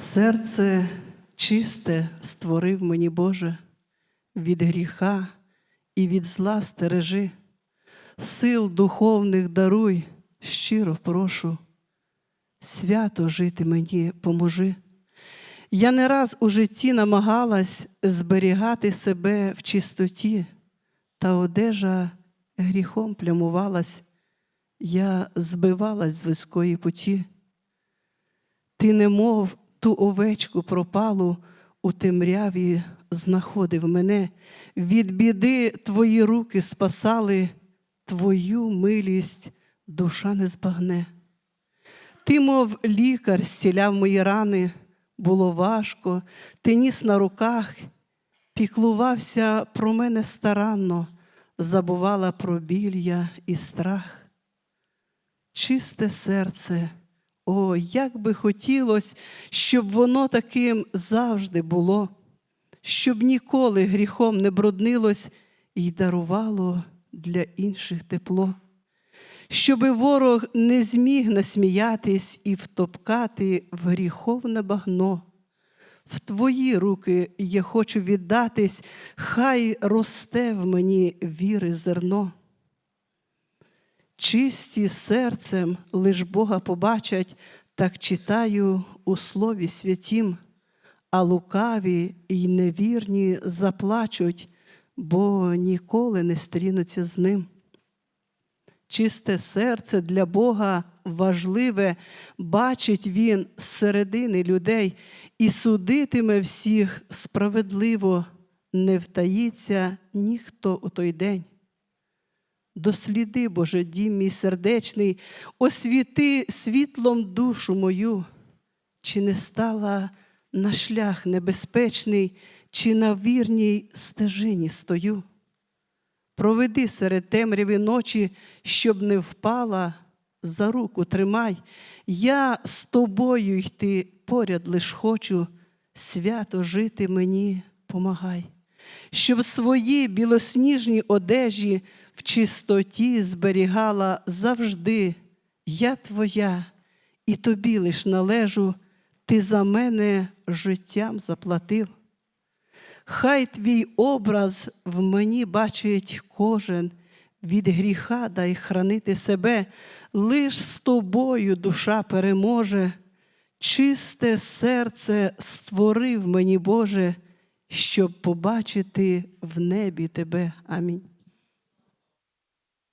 Серце чисте створив мені Боже, від гріха і від зла стережи, сил духовних даруй, щиро прошу, свято жити мені поможи. Я не раз у житті намагалась зберігати себе в чистоті, та одежа гріхом плямувалась, я збивалась з вузької путі. Ти, немов ту овечку пропалу у темряві знаходив мене, від біди твої руки спасали, твою милість душа не збагне. Ти, мов лікар, зціляв мої рани, було важко, ти ніс на руках, піклувався про мене старанно, забувала про біль і страх. Чисте серце, о, як би хотілось, щоб воно таким завжди було, щоб ніколи гріхом не бруднилось і дарувало для інших тепло, щоби ворог не зміг насміятись і втопкати в гріховне багно. В твої руки я хочу віддатись, хай росте в мені віри зерно. Чисті серцем лиш Бога побачать, так читаю у Слові святім, а лукаві й невірні заплачуть, бо ніколи не стрінуться з ним. Чисте серце для Бога важливе, бачить Він з середини людей і судитиме всіх справедливо, не втаїться ніхто у той день. Досліди, Боже, дім мій сердечний, освіти світлом душу мою, чи не стала на шлях небезпечний, чи на вірній стежині стою. Проведи серед темряви ночі, щоб не впала, за руку тримай. Я з тобою йти поряд лиш хочу, свято жити мені помагай, щоб свої білосніжні одежі в чистоті зберігала завжди. Я твоя, і тобі лиш належу, ти за мене життям заплатив. Хай твій образ в мені бачить кожен, від гріха дай хранити себе, лиш з тобою душа переможе, чисте серце створив мені, Боже, щоб побачити в небі тебе. Амінь.